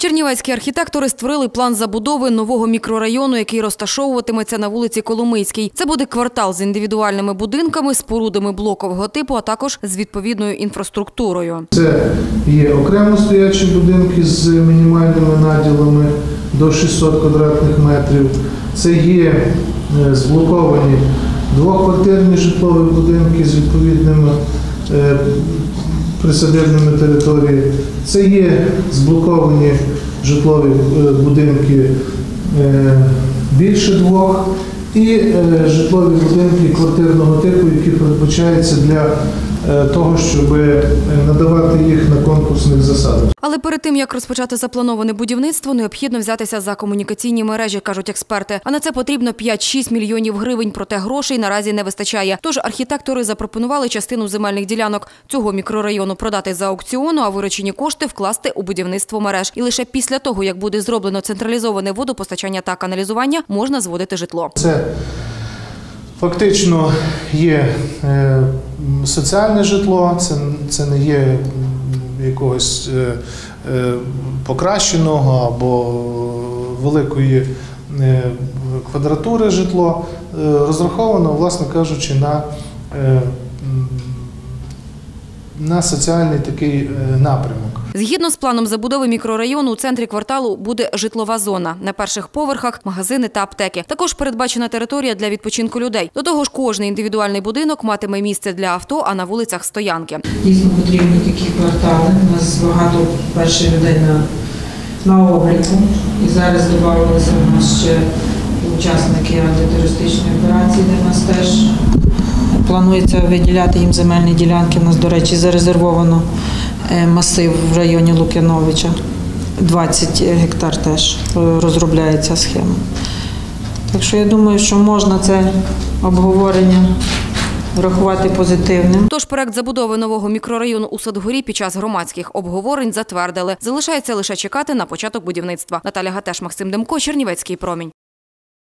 Чернівецькі архітектори створили план забудови нового мікрорайону, який розташовуватиметься на вулиці Коломийській. Це буде квартал з індивідуальними будинками, спорудами блокового типу, а також з відповідною інфраструктурою. Це є окремо стоячі будинки з мінімальними наділами до 600 квадратних метрів. Це є е, зблоковані двоквартирні житлові будинки з відповідними е, присадибними територіями. Це є зблоковані житлові е, будинки е, більше двох. І е, житлові будинки квартирного типу, які передбачаються для того, щоб е, надавати їх на конкурсних засадах. Але перед тим як розпочати заплановане будівництво, необхідно взятися за комунікаційні мережі, кажуть експерти. А на це потрібно 5-6 мільйонів гривень. Проте грошей наразі не вистачає. Тож архітектори запропонували частину земельних ділянок цього мікрорайону продати за аукціону, а виручені кошти вкласти у будівництво мереж. І лише після того, як буде зроблено централізоване водопостачання та каналізування, можна зводити житло. Це фактично є е, соціальне житло, це, це не є якогось е, е, покращеного або великої квадратури житло, розраховано, власне кажучи, на, на соціальний такий напрямок. Згідно з планом забудови мікрорайону, у центрі кварталу буде житлова зона. На перших поверхах магазини та аптеки. Також передбачена територія для відпочинку людей. До того ж, кожний індивідуальний будинок матиме місце для авто, а на вулицях стоянки. Дійсно потрібні такі квартали. У нас багато перших людей на, на обліку. І зараз додавалися у нас ще учасники антитерористичної операції, де в нас теж планується виділяти їм земельні ділянки. У нас, до речі, зарезервовано масив в районі Лук'яновича. 20 гектар теж е, розробляється схема. Так що я думаю, що можна це обговорення врахувати позитивним. Тож проект забудови нового мікрорайону у Садгорі під час громадських обговорень затвердили. Залишається лише чекати на початок будівництва. Наталя Гатеш, Максим Демко, Чернівецький промінь.